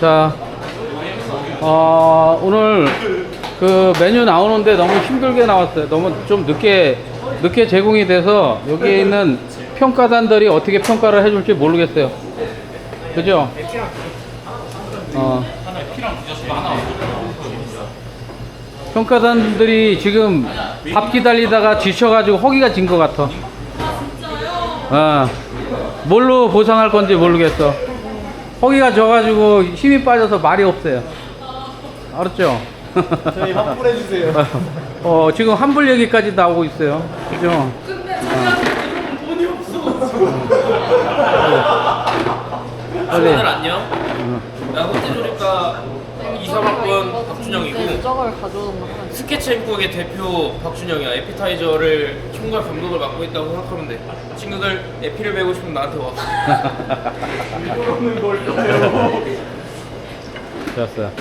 자, 어, 오늘 그 메뉴 나오는데 너무 힘들게 나왔어요. 너무 좀 늦게, 늦게 제공이 돼서 여기에 있는 평가단들이 어떻게 평가를 해줄지 모르겠어요. 그죠? 어. 평가단들이 지금 밥 기다리다가 지쳐가지고 허기가 진 것 같아. 어. 뭘로 보상할 건지 모르겠어. 허기가 져가지고 힘이 빠져서 말이 없어요. 알았죠? 저희 환불해 주세요. 어, 지금 환불 얘기까지 나오고 있어요. 그죠? 친구들 어디? 안녕. 나 호텔조리과 이사학번 박준영이고 저걸 가져오는 거 스케치 행국의 대표 박준영이야. 에피타이저를 총괄 감독을 맡고 있다고 생각하면 돼. 친구들 에피를 배우고 싶으면 나한테 와. 이거는 뭘까요? 좋았어요.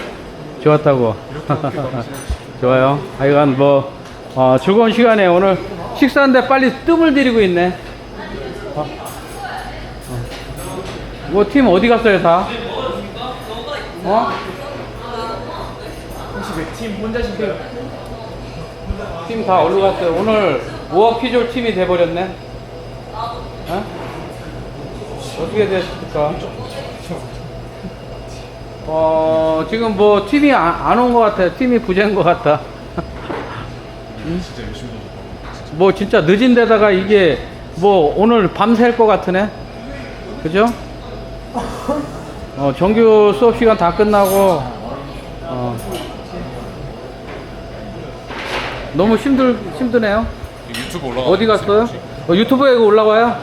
좋았다고. 좋아요. 하여간 뭐, 어, 즐거운 시간에 오늘 식사인데 빨리 뜸을 들이고 있네. 어. 어. 뭐팀 어디 갔어요, 다? 어? 혹시 몇팀 혼자신가요? 팀 다 어디로 갔어요? 오늘 모아 피졸 팀이 돼버렸네. 어? 어떻게 됐을까? 어, 지금 뭐 팀이 안 온 것 같아. 팀이 부재인 것 같다. 응? 뭐 진짜 늦은 데다가 이게 뭐 오늘 밤샐 것 같으네. 그죠? 어, 정규 수업 시간 다 끝나고, 어, 너무 힘들, 힘드네요. 유튜브 올라가 어디 갔어요? 어, 유튜브에 이거 올라와요?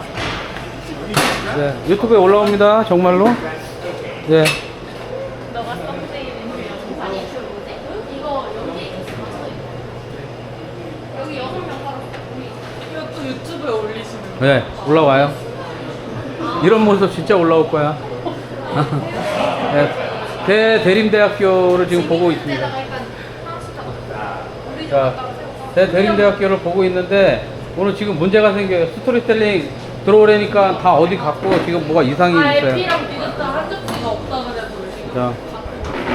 네, 유튜브에 올라옵니다. 정말로. 네. 이것도 유튜브에 올리시는 네, 올라와요. 이런 모습 진짜 올라올 거야. 네, 대 대림대학교를 지금 보고 있습니다. 자, 대 대림대학교를 보고 있는데 오늘 지금 문제가 생겨요. 스토리텔링 들어오려니까 다 어디 갔고 지금 뭐가 이상이 아, 있어요. 에피랑 디저트 한 접시가 없다 그래서 지금 자,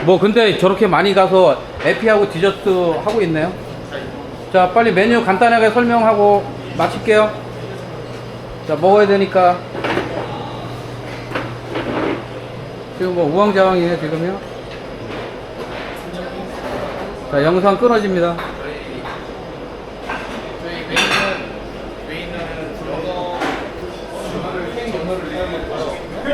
뭐 근데 저렇게 많이 가서 에피하고 디저트 하고 있네요. 자, 빨리 메뉴 간단하게 설명하고 마칠게요. 자, 먹어야 되니까. 지금 뭐 우왕좌왕이에요, 지금요. 자, 영상 끊어집니다.